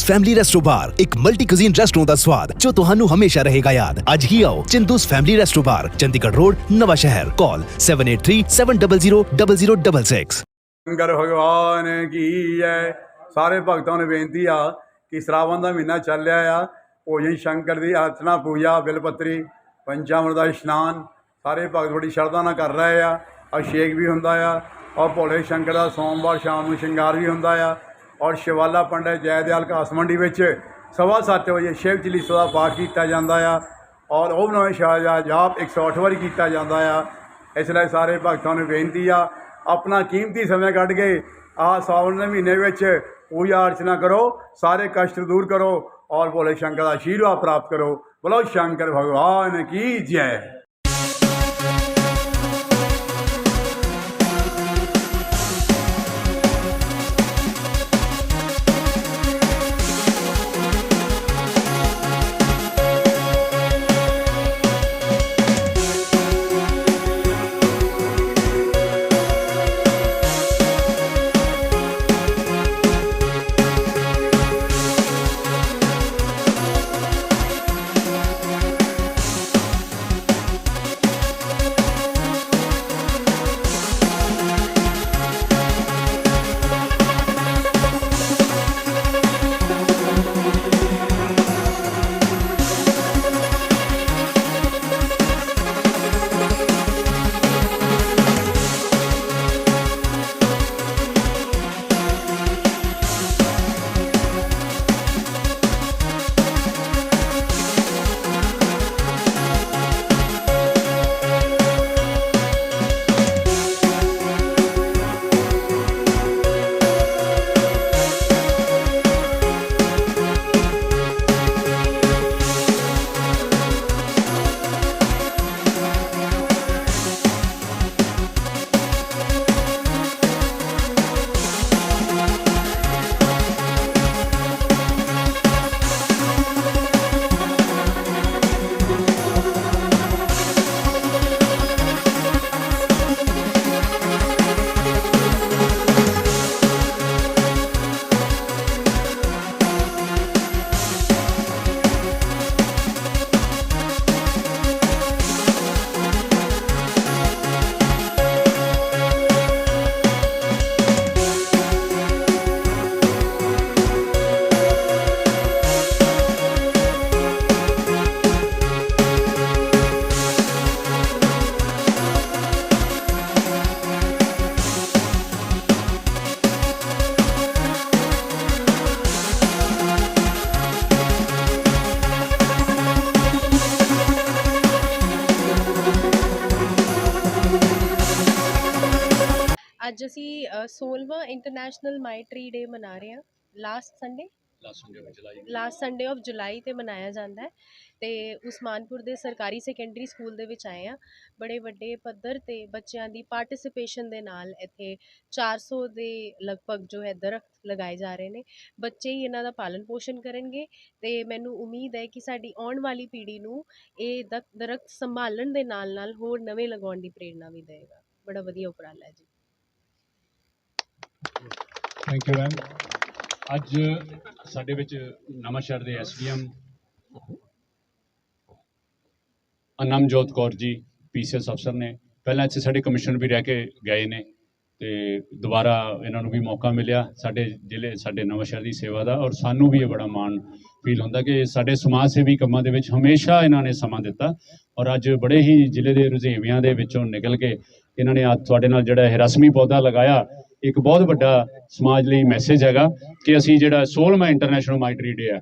Chindus family resto ਬਾਰ ਇੱਕ multi cuisine restaurant ਦਾ ਸਵਾਦ ਜੋ ਤੁਹਾਨੂੰ ਹਮੇਸ਼ਾ ਰਹੇਗਾ ਯਾਦ। ਅੱਜ ਹੀ ਆਓ Chindu's family resto bar Chandigarh road, Nawanshahr. ਕਾਲ 7837000066 ਸ਼ੰਕਰ ਭਗਵਾਨ ਕੀ ਹੈ? ਸਾਰੇ ਭਗਤਾਂ ਨੂੰ ਬੇਨਤੀ ਆ ਕਿ ਸ਼ਰਾਵਣ ਦਾ ਮਹੀਨਾ ਚੱਲ ਰਿਹਾ ਆ। ਭੋਜਨ ਸ਼ੰਕਰ ਦੀ ਅਰਚਨਾ, ਪੂਜਾ, ਬਿਲਪਤਰੀ, ਪੰਚਾਮ੍ਰਿਤ ਦਾ ਇਸ਼ਨਾਨ, ਸਾਰੇ ਭਗਤ ਬੜੀ ਸ਼ਰਧਾ ਨਾਲ ਕਰ ਰਹੇ ਆ। ਅਭਿਸ਼ੇਕ ਵੀ ਹੁੰਦਾ ਆ। ਔਰ ਭੋਲੇ ਸ਼ੰਕਰ ਦਾ ਸੋਮਵਾਰ ਸ਼ਾਮ ਨੂੰ ਸ਼ਿੰਗਾਰ ਵੀ ਹੁੰਦਾ ਆ। ਔਰ ਸ਼ਿਵਾਲਾ ਪੰਡਿਤ ਜੈਦਿਆਲ ਘਾਸ ਮੰਡੀ ਵਿੱਚ ਸਵਾ ਸੱਤ ਵਜੇ ਸ਼ਿਵ ਚਲੀਸਾ ਦਾ ਪਾਠ ਕੀਤਾ ਜਾਂਦਾ ਆ ਔਰ ਉਹ ਨਵੇਂ ਸ਼ਾਹ ਜਾਪ 108 ਵਾਰੀ ਕੀਤਾ ਜਾਂਦਾ ਆ। ਇਸ ਲਈ ਸਾਰੇ ਭਗਤਾਂ ਨੂੰ ਬੇਨਤੀ ਆ, ਆਪਣਾ ਕੀਮਤੀ ਸਮਾਂ ਕੱਢ ਕੇ ਆਹ ਸਾਵਣ ਦੇ ਮਹੀਨੇ ਵਿੱਚ ਪੂਜਾ ਅਰਚਨਾ ਕਰੋ, ਸਾਰੇ ਕਸ਼ਟ ਦੂਰ ਕਰੋ ਔਰ ਭੋਲੇ ਸ਼ੰਕਰ ਦਾ ਆਸ਼ੀਰਵਾਦ ਪ੍ਰਾਪਤ ਕਰੋ। ਬੋਲੋ ਸ਼ੰਕਰ ਭਗਵਾਨ ਕੀ ਜੈ। ਅੱਜ ਅਸੀਂ ਅ, 16ਵਾਂ ਇੰਟਰਨੈਸ਼ਨਲ ਮਾਈ ਟਰੀ ਡੇ ਮਨਾ ਰਹੇ ਹਾਂ last Sunday last Sunday of July ਤੇ ਮਨਾਇਆ ਜਾਂਦਾ ਹੈ। ਤੇ ਉਸਮਾਨਪੁਰ ਦੇ ਸਰਕਾਰੀ ਸੈਕੰਡਰੀ ਸਕੂਲ ਦੇ ਵਿੱਚ ਆਏ ਆ ਬੜੇ ਵੱਡੇ ਪੱਧਰ ਤੇ ਬੱਚਿਆਂ ਦੀ ਪਾਰਟਿਸਿਪੇਸ਼ਨ ਦੇ ਨਾਲ ਇੱਥੇ 400 ਦੇ ਲਗਭਗ ਜੋ ਹੈ ਦਰਖਤ ਲਗਾਏ ਜਾ ਰਹੇ ਨੇ। ਬੱਚੇ ਹੀ ਇਹਨਾਂ ਦਾ ਪਾਲਣ ਪੋਸ਼ਣ ਕਰਨਗੇ ਤੇ ਮੈਨੂੰ ਉਮੀਦ ਹੈ ਕਿ ਸਾਡੀ ਆਉਣ ਵਾਲੀ ਪੀੜ੍ਹੀ ਨੂੰ ਇਹ ਦਰਖਤ ਸੰਭਾਲਣ ਦੇ ਨਾਲ ਨਾਲ ਹੋਰ ਨਵੇਂ ਲਗਾਉਣ ਦੀ ਪ੍ਰੇਰਣਾ ਵੀ ਦੇਵੇਗਾ। ਬੜਾ ਵਧੀਆ ਉਪਰਾਲਾ ਹੈ ਜੀ। ਥੈਂਕ ਯੂ ਮੈਮ ਅੱਜ ਸਾਡੇ ਵਿੱਚ ਨਵਾਂ ਸ਼ਹਿਰ ਦੇ ਐਸਡੀਐਮ ਅਨਮਜੋਤ ਕੌਰ ਜੀ, ਪੀਸੀਐਸ ਅਫਸਰ ਨੇ। ਪਹਿਲਾਂ ਇੱਥੇ ਸਾਡੇ ਕਮਿਸ਼ਨਰ ਵੀ ਰਹਿ ਕੇ ਗਏ ਨੇ ਤੇ ਦੁਬਾਰਾ ਇਹਨਾਂ ਨੂੰ ਵੀ ਮੌਕਾ ਮਿਲਿਆ ਸਾਡੇ ਜ਼ਿਲ੍ਹੇ, ਸਾਡੇ ਨਵਾਂ ਸ਼ਹਿਰ ਦੀ ਸੇਵਾ ਦਾ ਔਰ ਸਾਨੂੰ ਵੀ ਇਹ ਬੜਾ ਮਾਣ ਫੀਲ ਹੁੰਦਾ ਕਿ ਸਾਡੇ ਸਮਾਜ ਸੇਵੀ ਕੰਮਾਂ ਦੇ ਵਿੱਚ ਹਮੇਸ਼ਾ ਇਹਨਾਂ ਨੇ ਸਮਾਂ ਦਿੱਤਾ ਔਰ ਅੱਜ ਬੜੇ ਹੀ ਜ਼ਿਲ੍ਹੇ ਦੇ ਰੁਝੇਵਿਆਂ ਦੇ ਵਿੱਚੋਂ ਨਿਕਲ ਕੇ ਇਹਨਾਂ ਨੇ ਅੱਜ ਤੁਹਾਡੇ ਨਾਲ ਜਿਹੜਾ ਇਹ ਰਸਮੀ ਪੌਦਾ ਲਗਾਇਆ ਇੱਕ ਬਹੁਤ ਵੱਡਾ ਸਮਾਜ ਲਈ ਮੈਸੇਜ ਹੈਗਾ ਕਿ ਅਸੀਂ ਜਿਹੜਾ 16ਵਾਂ ਇੰਟਰਨੈਸ਼ਨਲ ਮਾਈਟਰੀ ਡੇ ਹੈ,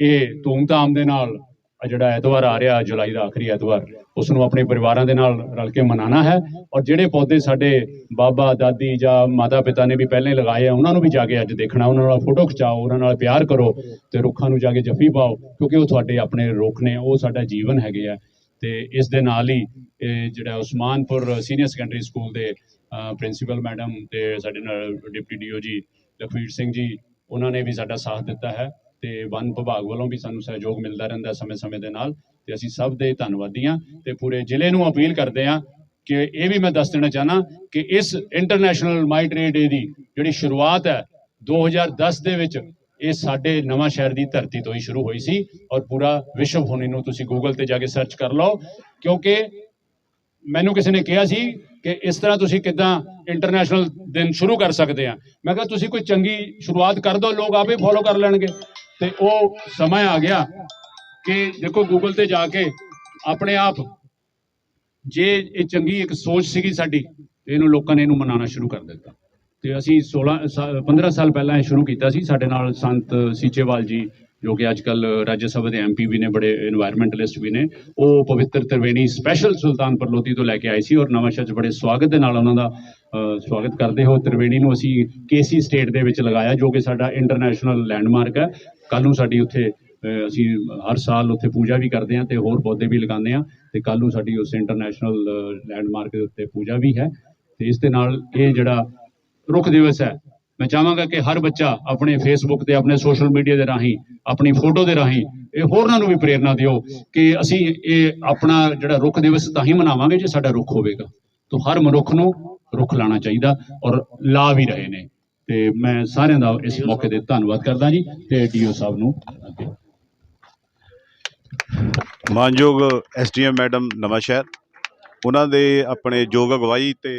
ਇਹ ਧੂਮਧਾਮ ਦੇ ਨਾਲ ਜਿਹੜਾ ਐਤਵਾਰ ਆ ਰਿਹਾ ਜੁਲਾਈ ਦਾ ਆਖਰੀ ਐਤਵਾਰ ਉਸ ਨੂੰ ਆਪਣੇ ਪਰਿਵਾਰਾਂ ਦੇ ਨਾਲ ਰਲ ਕੇ ਮਨਾਉਣਾ ਹੈ ਔਰ ਜਿਹੜੇ ਪੌਦੇ ਸਾਡੇ ਬਾਬਾ, ਦਾਦੀ ਜਾਂ ਮਾਤਾ ਪਿਤਾ ਨੇ ਵੀ ਪਹਿਲੇ ਲਗਾਏ ਆ, ਉਹਨਾਂ ਨੂੰ ਵੀ ਜਾ ਕੇ ਅੱਜ ਦੇਖਣਾ, ਉਹਨਾਂ ਨਾਲ ਫੋਟੋ ਖਿਚਾਓ, ਉਹਨਾਂ ਨਾਲ ਪਿਆਰ ਕਰੋ ਤੇ ਰੁੱਖਾਂ ਨੂੰ ਜਾ ਕੇ ਜੱਫੀ ਪਾਓ, ਕਿਉਂਕਿ ਉਹ ਤੁਹਾਡੇ ਆਪਣੇ ਰੁੱਖ ਨੇ, ਉਹ ਸਾਡਾ ਜੀਵਨ ਹੈਗੇ ਆ ਤੇ ਇਸ ਦੇ ਨਾਲ ਹੀ ਇਹ ਜਿਹੜਾ ਉਸਮਾਨਪੁਰ ਸੀਨੀਅਰ ਸੈਕੰਡਰੀ ਸਕੂਲ ਦੇ ਪ੍ਰਿੰਸੀਪਲ ਮੈਡਮ ਤੇ ਸਾਡੇ ਨਾਲ ਡਿਪਟੀ ਡੀਓ ਜੀ ਲਖਵੀਰ ਸਿੰਘ ਜੀ, ਉਹਨਾਂ ਨੇ ਵੀ ਸਾਡਾ ਸਾਥ ਦਿੱਤਾ ਹੈ ਤੇ ਵਨ ਵਿਭਾਗ ਵੱਲੋਂ ਵੀ ਸਾਨੂੰ ਸਹਿਯੋਗ ਮਿਲਦਾ ਰਹਿੰਦਾ ਸਮੇਂ-ਸਮੇਂ ਦੇ ਨਾਲ ਤੇ ਅਸੀਂ ਸਭ ਦੇ ਧੰਨਵਾਦੀ ਹਾਂ ਤੇ ਪੂਰੇ ਜ਼ਿਲ੍ਹੇ ਨੂੰ ਅਪੀਲ ਕਰਦੇ ਹਾਂ ਕਿ ਇਹ ਵੀ ਮੈਂ ਦੱਸ ਦੇਣਾ ਚਾਹਨਾ ਕਿ ਇਸ ਇੰਟਰਨੈਸ਼ਨਲ ਮਾਈ ਟ੍ਰੇਡ ਡੇ ਦੀ ਜਿਹੜੀ ਸ਼ੁਰੂਆਤ ਹੈ 2010 ਦੇ ਵਿੱਚ ਇਹ ਸਾਡੇ ਨਵਾਂ ਸ਼ਹਿਰ ਦੀ ਧਰਤੀ ਤੋਂ ਹੀ ਸ਼ੁਰੂ ਹੋਈ ਸੀ ਔਰ ਪੂਰਾ ਵਿਸ਼ਵ ਹੁਣ ਇਹਨੂੰ ਤੁਸੀਂ ਗੂਗਲ ਤੇ ਜਾ ਕੇ ਸਰਚ ਕਰ ਲਓ ਕਿਉਂਕਿ ਮੈਨੂੰ ਕਿਸੇ ਨੇ ਕਿਹਾ ਸੀ ਕਿ ਇਸ ਤਰ੍ਹਾਂ ਤੁਸੀਂ ਕਿਦਾਂ ਇੰਟਰਨੈਸ਼ਨਲ ਦਿਨ ਸ਼ੁਰੂ ਕਰ ਸਕਦੇ ਆ। ਮੈਂ ਕਿਹਾ, ਤੁਸੀਂ ਕੋਈ ਚੰਗੀ ਸ਼ੁਰੂਆਤ ਕਰ ਦਿਓ, ਲੋਕ ਆਪੇ ਫੋਲੋ ਕਰ ਲੈਣਗੇ। ਤੇ ਉਹ ਸਮਾਂ ਆ ਗਿਆ ਕਿ ਦੇਖੋ ਗੂਗਲ ਤੇ ਜਾ ਕੇ ਆਪਣੇ ਆਪ ਜੇ ਇਹ ਚੰਗੀ ਇੱਕ ਸੋਚ ਸੀਗੀ ਸਾਡੀ, ਤੇ ਇਹਨੂੰ ਲੋਕਾਂ ਨੇ ਇਹਨੂੰ ਮਨਾਉਣਾ ਸ਼ੁਰੂ ਕਰ ਦਿੱਤਾ। ਤੇ ਅਸੀਂ 16 ਸਾ- 15 ਸਾਲ ਪਹਿਲਾਂ ਇਹ ਸ਼ੁਰੂ ਕੀਤਾ ਸੀ। ਸਾਡੇ ਨਾਲ ਸੰਤ ਸੀਚੇਵਾਲ ਜੀ ਜੋ ਕਿ ਅੱਜਕੱਲ ਰਾਜ ਸਭਾ ਦੇ ਐਮਪੀ ਵੀ ਨੇ, ਬੜੇ এনवायरमेंटਲਿਸਟ ਵੀ ਨੇ, ਉਹ ਪਵਿੱਤਰ ਤਰਵੇਣੀ ਸਪੈਸ਼ਲ ਸੁਲਤਾਨਪੁਰ ਲੋਧੀ ਤੋਂ ਲੈ ਕੇ ਆਏ ਸੀ ਔਰ ਨਵਾਂ ਸ਼ਹਿਰ 'ਚ ਬੜੇ ਸਵਾਗਤ ਦੇ ਨਾਲ ਉਹਨਾਂ ਦਾ ਸਵਾਗਤ ਕਰਦੇ ਹੋ ਤਰਵੇਣੀ ਨੂੰ ਅਸੀਂ ਕੇਸੀ ਸਟੇਟ ਦੇ ਵਿੱਚ ਲਗਾਇਆ, ਜੋ ਕਿ ਸਾਡਾ ਇੰਟਰਨੈਸ਼ਨਲ ਲੈਂਡਮਾਰਕ ਹੈ। ਕੱਲ ਨੂੰ ਸਾਡੀ ਉੱਥੇ ਅਸੀਂ ਹਰ ਸਾਲ ਉੱਥੇ ਪੂਜਾ ਵੀ ਕਰਦੇ ਹਾਂ ਤੇ ਹੋਰ ਪੌਦੇ ਵੀ ਲਗਾਉਂਦੇ ਹਾਂ ਤੇ ਕੱਲ ਨੂੰ ਸਾਡੀ ਉਸ ਇੰਟਰਨੈਸ਼ਨਲ ਲੈਂਡਮਾਰਕ ਦੇ ਉੱਤੇ ਪੂਜਾ ਵੀ ਹੈ ਤੇ ਇਸ ਦੇ ਨਾਲ ਇਹ ਜਿਹੜਾ ਰੁੱਖ ਦਿਵਸ ਹੈ ਮੈਂ ਚਾਹਾਂਗਾ ਕਿ ਹਰ ਬੱਚਾ ਆਪਣੇ ਫੇਸਬੁੱਕ ਤੇ, ਆਪਣੇ ਸੋਸ਼ਲ ਮੀਡੀਆ ਦੇ ਰਾਹੀਂ, ਆਪਣੀ ਫੋਟੋ ਦੇ ਰਾਹੀਂ, ਇਹ ਹੋਰਨਾਂ ਨੂੰ ਵੀ ਪ੍ਰੇਰਣਾ ਦਿਓ ਕਿ ਅਸੀਂ ਇਹ ਆਪਣਾ ਜਿਹੜਾ ਰੁੱਖ ਦਿਵਸ ਤਾਂ ਹੀ ਮਨਾਵਾਂਗੇ ਜੇ ਸਾਡਾ ਰੁੱਖ ਹੋਵੇਗਾ। ਤਾਂ ਹਰ ਮਨੁੱਖ ਨੂੰ ਰੁੱਖ ਲਾਣਾ ਚਾਹੀਦਾ ਔਰ ਲਾ ਵੀ ਰਹੇ ਨੇ। ਤੇ ਮੈਂ ਸਾਰਿਆਂ ਦਾ ਇਸ ਮੌਕੇ ਤੇ ਧੰਨਵਾਦ ਕਰਦਾ ਜੀ ਤੇ ਡੀਓ ਸਾਹਿਬ ਨੂੰ ਅੱਗੇ। ਮਾਨਯੋਗ ਐਸਡੀਐਮ ਮੈਡਮ ਨਵਾਂ ਸ਼ਹਿਰ ਉਹਨਾਂ ਦੇ ਆਪਣੇ ਯੋਗ ਅਗਵਾਈ ਤੇ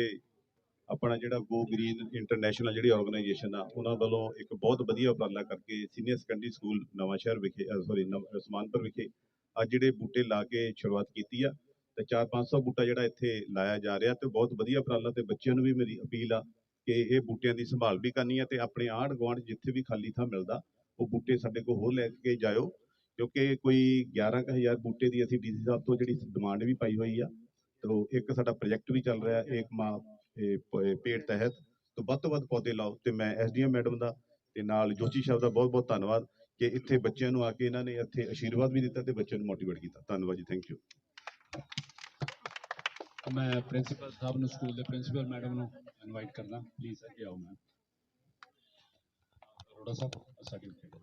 ਆਪਣਾ ਜਿਹੜਾ ਗੋ ਗ੍ਰੀਨ ਇੰਟਰਨੈਸ਼ਨਲ ਜਿਹੜੀ ਆਰਗੇਨਾਈਜੇਸ਼ਨ ਆ, ਉਹਨਾਂ ਵੱਲੋਂ ਇੱਕ ਬਹੁਤ ਵਧੀਆ ਉਪਰਾਲਾ ਕਰਕੇ ਸੀਨੀਅਰ ਸੈਕੰਡਰੀ ਸਕੂਲ ਨਵਾਂ ਸ਼ਹਿਰ ਵਿਖੇ ਸੌਰੀ ਉਸਮਾਨਪੁਰ ਵਿਖੇ ਅੱਜ ਜਿਹੜੇ ਬੂਟੇ ਲਾ ਕੇ ਸ਼ੁਰੂਆਤ ਕੀਤੀ ਆ ਤੇ 4-500 ਬੂਟਾ ਜਿਹੜਾ ਇੱਥੇ ਲਾਇਆ ਜਾ ਰਿਹਾ ਤੇ ਬਹੁਤ ਵਧੀਆ ਉਪਰਾਲਾ ਤੇ ਬੱਚਿਆਂ ਨੂੰ ਵੀ ਮੇਰੀ ਅਪੀਲ ਆ ਕਿ ਇਹ ਬੂਟਿਆਂ ਦੀ ਸੰਭਾਲ ਵੀ ਕਰਨੀ ਆ ਤੇ ਆਪਣੇ ਆਂਢ ਗੁਆਂਢ ਜਿੱਥੇ ਵੀ ਖਾਲੀ ਥਾਂ ਮਿਲਦਾ, ਉਹ ਬੂਟੇ ਸਾਡੇ ਕੋਲ ਹੋਰ ਲੈ ਕੇ ਜਾਇਓ, ਕਿਉਂਕਿ ਕੋਈ 11000 ਬੂਟੇ ਦੀ ਅਸੀਂ ਡੀਸੀ ਸਾਹਿਬ ਤੋਂ ਜਿਹੜੀ ਡਿਮਾਂਡ ਵੀ ਪਾਈ ਹੋਈ ਆ, ਤੋ ਇੱਕ ਸਾਡਾ ਪ੍ਰੋਜੈਕਟ ਵੀ ਚੱਲ ਰਿਹਾ, ਇੱਕ ਮਾਂ ਇਹ ਪ- ਇਹ ਪੇੜ ਤਹਿਤ ਤੋਂ ਵੱਧ ਤੋਂ ਵੱਧ ਪੌਦੇ ਲਾਓ ਤੇ ਮੈਂ ਐਸਡੀਐਮ ਮੈਡਮ ਦਾ ਤੇ ਨਾਲ ਜੋਸ਼ੀ ਸਾਹਿਬ ਦਾ ਬਹੁਤ ਬਹੁਤ ਧੰਨਵਾਦ ਕਿ ਇੱਥੇ ਬੱਚਿਆਂ ਨੂੰ ਆ ਕੇ ਇਹਨਾਂ ਨੇ ਇੱਥੇ ਆਸ਼ੀਰਵਾਦ ਵੀ ਦਿੱਤਾ ਤੇ ਬੱਚਿਆਂ ਨੂੰ ਮੋਟੀਵੇਟ ਕੀਤਾ। ਧੰਨਵਾਦ ਜੀ ਥੈਂਕ ਯੂ ਮੈਂ ਪ੍ਰਿੰਸੀਪਲ ਸਾਹਿਬ ਨੂੰ ਸਕੂਲ ਦੇ ਪ੍ਰਿੰਸੀਪਲ ਮੈਡਮ ਨੂੰ ਇਨਵਾਈਟ ਕਰਦਾ। ਪਲੀਜ਼ ਅੱਗੇ ਆਓ ਮੈਂ ਅਰੋੜਾ ਸਾਹਿਬ ਸਰਟੀਫਿਕੇਟ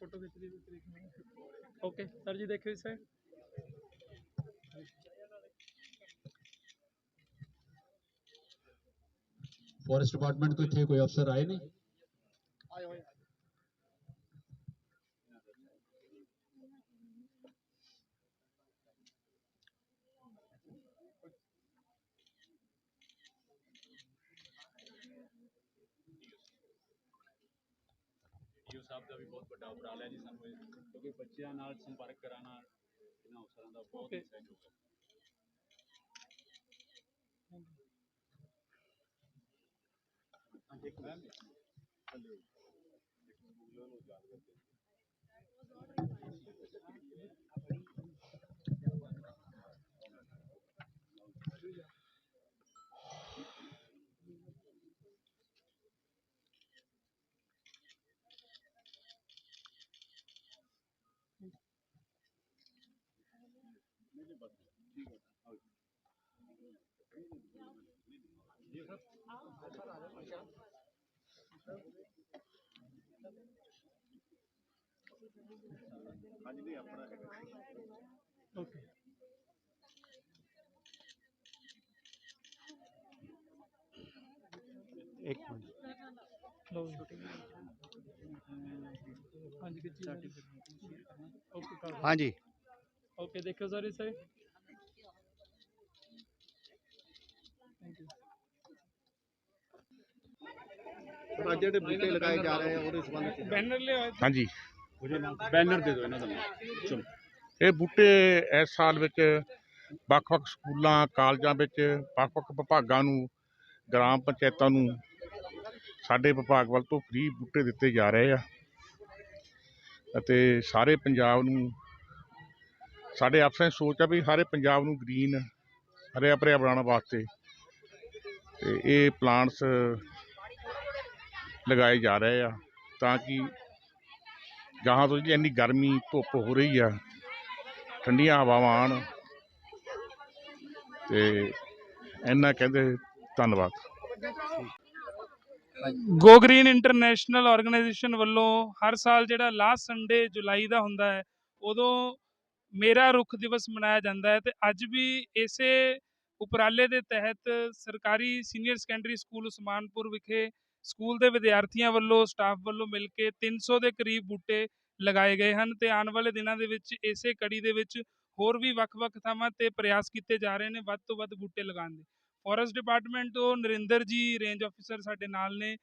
ਫੋਟੋ ਖਿੱਚ ਲਈ ਓਕੇ ਸਰ ਜੀ ਦੇਖਿਓ ਇਸ ਸਾਈਡ ਫੋਰੈਸਟ ਡਿਪਾਰਟਮੈਂਟ ਤੋਂ ਇੱਥੇ ਕੋਈ ਅਫਸਰ ਆਏ ਨੇ ਡੀਓ ਸਾਹਿਬ ਦਾ ਵੀ ਬਹੁਤ ਵੱਡਾ ਉਪਰਾਲਾ ਹੈ ਜੀ ਸਾਨੂੰ ਇਹ ਕਿਉਂਕਿ ਬੱਚਿਆਂ ਨਾਲ ਸੰਪਰਕ ਕਰਾਉਣਾ ਇਹਨਾਂ ਅਫਸਰਾਂ ਦਾ ਬਹੁਤ ਹੀ Okay. ਸਹਿਯੋਗ ਹੈ ਓਕੇ ਇੱਕ ਮਿੰਟ ਲਓ। ਹਾਂਜੀ ਹਾਂਜੀ ਅੱਜ ਜਿਹੜੇ ਬੂਟੇ ਲਗਾਏ ਜਾ ਰਹੇ ਆ ਉਹਦੇ ਸੰਬੰਧ ਚ ਬੈਨਰ ਲਿਆਓ ਹਾਂਜੀ। ਬੈਨਰ ਦੇ ਦਿਓ ਇਹਨਾਂ ਦਾ ਚਲੋ। ਇਹ ਬੂਟੇ ਇਸ ਸਾਲ ਵਿੱਚ ਵੱਖ-ਵੱਖ ਸਕੂਲਾਂ ਕਾਲਜਾਂ ਵਿੱਚ ਵੱਖ-ਵੱਖ ਵਿਭਾਗਾਂ ਨੂੰ ਗ੍ਰਾਮ ਪੰਚਾਇਤਾਂ ਨੂੰ ਸਾਡੇ ਵਿਭਾਗ ਵੱਲ ਤੋਂ ਫ੍ਰੀ ਬੂਟੇ ਦਿੱਤੇ ਜਾ ਰਹੇ ਆ। ਅਤੇ ਸਾਰੇ ਪੰਜਾਬ ਨੂੰ ਸਾਡੇ ਅਫਸਰਾਂ ਦੀ ਸੋਚ ਆ ਵੀ ਸਾਰੇ ਪੰਜਾਬ ਨੂੰ ਗ੍ਰੀਨ ਹਰਿਆ ਭਰਿਆ ਬਣਾਉਣ ਵਾਸਤੇ ਤੇ ਇਹ ਪਲਾਂਟਸ ਲਗਾਏ ਜਾ ਰਹੇ ਆ ਤਾਂ ਕਿ ਗਾਹਾਂ ਤੋਂ ਜੀ ਇੰਨੀ ਗਰਮੀ, ਧੁੱਪ ਹੋ ਰਹੀ ਆ, ਠੰਡੀਆਂ ਹਵਾਵਾਂ ਆਉਣ ਤੇ ਇੰਨਾ ਕਹਿੰਦੇ ਧੰਨਵਾਦ। ਗੋ ਗ੍ਰੀਨ ਇੰਟਰਨੈਸ਼ਨਲ ਆਰਗੇਨਾਈਜੇਸ਼ਨ ਵੱਲੋਂ ਹਰ ਸਾਲ ਜਿਹੜਾ ਲਾਸਟ ਸੰਡੇ ਜੁਲਾਈ ਦਾ ਹੁੰਦਾ ਹੈ, ਉਦੋਂ ਮੇਰਾ ਰੁੱਖ ਦਿਵਸ ਮਨਾਇਆ ਜਾਂਦਾ ਹੈ ਤੇ ਅੱਜ ਵੀ ਇਸੇ ਉਪਰਾਲੇ ਦੇ ਤਹਿਤ ਸਰਕਾਰੀ ਸੀਨੀਅਰ ਸੈਕੰਡਰੀ ਸਕੂਲ ਉਸਮਾਨਪੁਰ ਵਿਖੇ ਸਕੂਲ ਦੇ ਵਿਦਿਆਰਥੀਆਂ ਵੱਲੋਂ, ਸਟਾਫ ਵੱਲੋਂ ਮਿਲ ਕੇ 300 ਦੇ ਕਰੀਬ ਬੂਟੇ ਲਗਾਏ ਗਏ ਹਨ ਤੇ ਆਉਣ ਵਾਲੇ ਦਿਨਾਂ ਦੇ ਵਿੱਚ ਇਸੇ ਕੜੀ ਦੇ ਵਿੱਚ ਹੋਰ ਵੀ ਵੱਖ-ਵੱਖ ਥਾਵਾਂ ਤੇ ਪ੍ਰਯਾਸ ਕੀਤੇ ਜਾ ਰਹੇ ਨੇ, ਵੱਧ ਤੋਂ ਵੱਧ ਬੂਟੇ ਲਗਾਉਣ ਦੇ। ਫੋਰੈਸਟ ਡਿਪਾਰਟਮੈਂਟ ਤੋਂ ਨਰਿੰਦਰ ਜੀ, ਰੇਂਜ ਆਫੀਸਰ ਸਾਡੇ ਨਾਲ ਨੇ।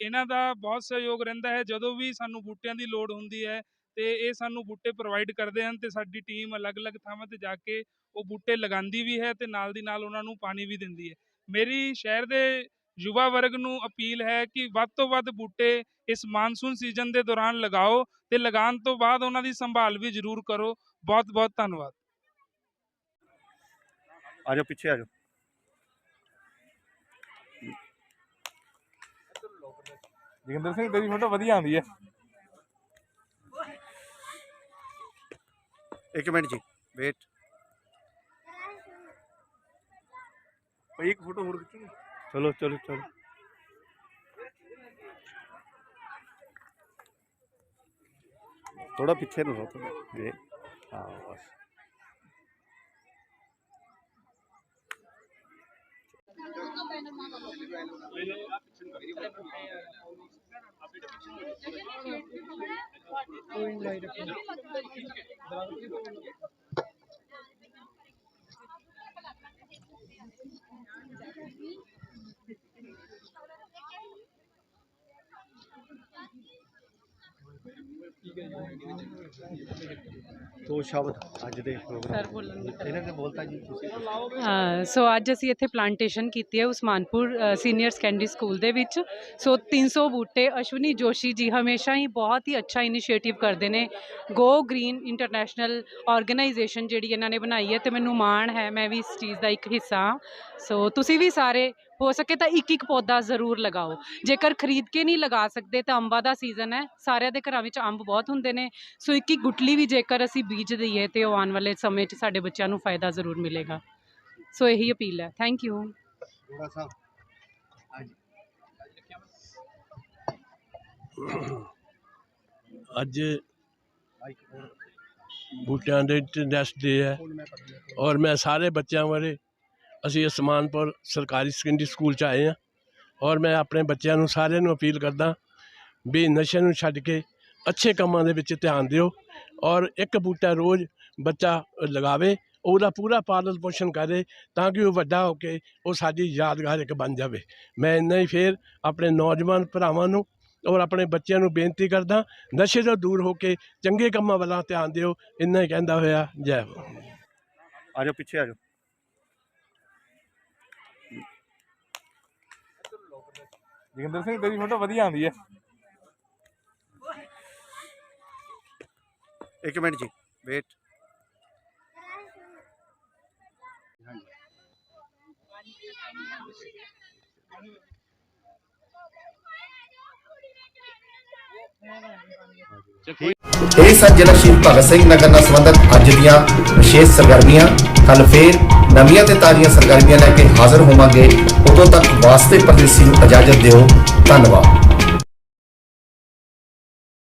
ਇਹਨਾਂ ਦਾ ਬਹੁਤ ਸਹਿਯੋਗ ਰਹਿੰਦਾ ਹੈ। ਜਦੋਂ ਵੀ ਸਾਨੂੰ ਬੂਟਿਆਂ ਦੀ ਲੋੜ ਹੁੰਦੀ ਹੈ ਤੇ ਇਹ ਸਾਨੂੰ ਬੂਟੇ ਪ੍ਰੋਵਾਈਡ ਕਰਦੇ ਹਨ ਤੇ ਸਾਡੀ ਟੀਮ ਅਲੱਗ-ਅਲੱਗ ਥਾਵਾਂ ਤੇ ਜਾ ਕੇ ਉਹ ਬੂਟੇ ਲਗਾਉਂਦੀ ਵੀ ਹੈ ਤੇ ਨਾਲ ਦੀ ਨਾਲ ਉਹਨਾਂ ਨੂੰ ਪਾਣੀ ਵੀ ਦਿੰਦੀ ਹੈ। ਮੇਰੀ ਸ਼ਹਿਰ ਦੇ ਯੁਵਾ ਵਰਗ ਨੂੰ ਅਪੀਲ ਹੈ ਕਿ ਵੱਧ ਤੋਂ ਵੱਧ ਬੂਟੇ ਇਸ ਮਾਨਸੂਨ ਸੀਜ਼ਨ ਦੇ ਦੌਰਾਨ ਲਗਾਓ ਤੇ ਲਗਾਉਣ ਤੋਂ ਬਾਅਦ ਉਹਨਾਂ ਦੀ ਸੰਭਾਲ ਵੀ ਜ਼ਰੂਰ ਕਰੋ। ਬਹੁਤ ਬਹੁਤ ਧੰਨਵਾਦ। ਆ ਜਾਓ, ਪਿੱਛੇ ਆ ਜਾਓ। ਜੋਗਿੰਦਰ ਸਿੰਘ, ਤੇਰੀ ਫੋਟੋ ਵਧੀਆ ਆਉਂਦੀ ਹੈ। ਇੱਕ ਮਿੰਟ ਜੀ ਵੇਟ ਭਾਈ ਇੱਕ ਫੋਟੋ ਹੋਰ ਖਿੱਚੋ ਚਲੋ ਚਲੋ ਚਲੋ ਥੋੜਾ ਪਿੱਛੇ ਨੂੰ ਰਹੋ ਥੋੜਾ ਇਹ ਹਾਂ ਬਸ ਦੋ ਸ਼ਬਦ ਅੱਜ ਦੇ ਪ੍ਰੋਗਰਾਮ ਇਹਨਾਂ ਨੇ ਬੋਲਤਾ ਜੀ ਤੁਸੀਂ। ਅ, ਸੋ ਅੱਜ ਅਸੀਂ ਇੱਥੇ ਪਲਾਂਟੇਸ਼ਨ ਕੀਤੀ ਹੈ ਉਸਮਾਨਪੁਰ ਸੀਨੀਅਰ ਸੈਕੰਡਰੀ ਸਕੂਲ ਦੇ ਵਿੱਚ। ਸੋ 300 ਬੂਟੇ ਅਸ਼ਵਨੀ ਜੋਸ਼ੀ ਜੀ ਹਮੇਸ਼ਾ ਹੀ ਬਹੁਤ ਹੀ ਅੱਛਾ ਇਨੀਸ਼ੀਏਟਿਵ ਕਰਦੇ ਨੇ। ਗੋ ਗ੍ਰੀਨ ਇੰਟਰਨੈਸ਼ਨਲ ਆਰਗੇਨਾਈਜੇਸ਼ਨ ਜਿਹੜੀ ਇਹਨਾਂ ਨੇ ਬਣਾਈ ਹੈ ਤੇ ਮੈਨੂੰ ਮਾਣ ਹੈ ਮੈਂ ਵੀ ਇਸ ਚੀਜ਼ ਦਾ ਇੱਕ ਹਿੱਸਾ ਸੋ ਤੁਸੀਂ ਵੀ ਸਾਰੇ ਹੋ ਸਕੇ ਤਾਂ ਇੱਕ ਇੱਕ ਪੌਦਾ ਜ਼ਰੂਰ ਲਗਾਓ। ਜੇਕਰ ਖਰੀਦ ਕੇ ਨਹੀਂ ਲਗਾ ਸਕਦੇ ਤਾਂ ਅੰਬਾਂ ਦਾ ਸੀਜ਼ਨ ਹੈ। ਸਾਰਿਆਂ ਦੇ ਘਰਾਂ ਵਿੱਚ ਅੰਬ ਬਹੁਤ ਹੁੰਦੇ ਨੇ। ਸੋ ਇੱਕ ਇੱਕ ਗੁਟਲੀ ਵੀ ਜੇਕਰ ਅਸੀਂ ਬੀਜ ਦਈਏ ਤੇ ਉਹ ਆਉਣ ਵਾਲੇ ਸਮੇਂ 'ਚ ਸਾਡੇ ਬੱਚਿਆਂ ਨੂੰ ਫਾਇਦਾ ਜ਼ਰੂਰ ਮਿਲੇਗਾ। ਸੋ ਇਹੀ ਅਪੀਲ ਹੈ। ਥੈਂਕ ਯੂ ਥੋੜਾ ਸਾ ਅੱਜ ਬੂਟਿਆਂ ਦੇ ਇੰਟਰਨੈਸ਼ਨਲ ਡੇ ਹੈ। ਔਰ ਮੈਂ ਸਾਰੇ ਬੱਚਿਆਂ ਬਾਰੇ ਅਸੀਂ ਅਸਮਾਨਪੁਰ ਸਰਕਾਰੀ ਸੈਕੰਡਰੀ ਸਕੂਲ ਚ ਆਏ ਹਾਂ ਔਰ ਮੈਂ ਆਪਣੇ ਬੱਚਿਆਂ ਨੂੰ ਸਾਰਿਆਂ ਨੂੰ ਅਪੀਲ ਕਰਦਾ ਵੀ ਨਸ਼ੇ ਨੂੰ ਛੱਡ ਕੇ ਅੱਛੇ ਕੰਮਾਂ ਦੇ ਵਿੱਚ ਧਿਆਨ ਦਿਓ ਔਰ ਇੱਕ ਬੂਟਾ ਰੋਜ਼ ਬੱਚਾ ਲਗਾਵੇ, ਉਹਦਾ ਪੂਰਾ ਪਾਲਣ ਪੋਸ਼ਣ ਕਰੇ ਤਾਂ ਕਿ ਉਹ ਵੱਡਾ ਹੋ ਕੇ ਉਹ ਸਾਡੀ ਯਾਦਗਾਰ ਇੱਕ ਬਣ ਜਾਵੇ। ਮੈਂ ਇੰਨਾ ਹੀ ਫੇਰ ਆਪਣੇ ਨੌਜਵਾਨ ਭਰਾਵਾਂ ਨੂੰ ਔਰ ਆਪਣੇ ਬੱਚਿਆਂ ਨੂੰ ਬੇਨਤੀ ਕਰਦਾ, ਨਸ਼ੇ ਤੋਂ ਦੂਰ ਹੋ ਕੇ ਚੰਗੇ ਕੰਮਾਂ ਵੱਲ ਧਿਆਨ ਦਿਓ, ਇੰਨਾ ਹੀ ਕਹਿੰਦਾ ਹੋਇਆ, ਜੈ ਹੋ ਆ ਜਾਓ, ਪਿੱਛੇ ਆ ਜੋਗਿੰਦਰ ਸਿੰਘ ਤੇਰੀ ਫੋਟੋ ਵਧੀਆ ਆਉਂਦੀ ਹੈ ਇੱਕ ਮਿੰਟ ਜੀ ਵੇਟ ਇਹ ਸਨ ਜ਼ਿਲ੍ਹਾ ਸ਼ਹੀਦ ਭਗਤ ਸਿੰਘ ਨਗਰ ਨਾਲ ਸੰਬੰਧਿਤ ਅੱਜ ਦੀਆਂ ਵਿਸ਼ੇਸ਼ ਸਰਗਰਮੀਆਂ ਕੱਲ ਫੇਰ ਨਵੀਆਂ ਤੇ ਤਾਜ਼ੀਆਂ ਸਰਗਰਮੀਆਂ ਲੈ ਕੇ ਹਾਜ਼ਰ ਹੋਵਾਂਗੇ। ਉਦੋਂ ਤੱਕ ਵਾਸਤੇ ਪਰਦੇਸੀ ਨੂੰ ਇਜਾਜ਼ਤ ਦਿਓ। ਧੰਨਵਾਦ।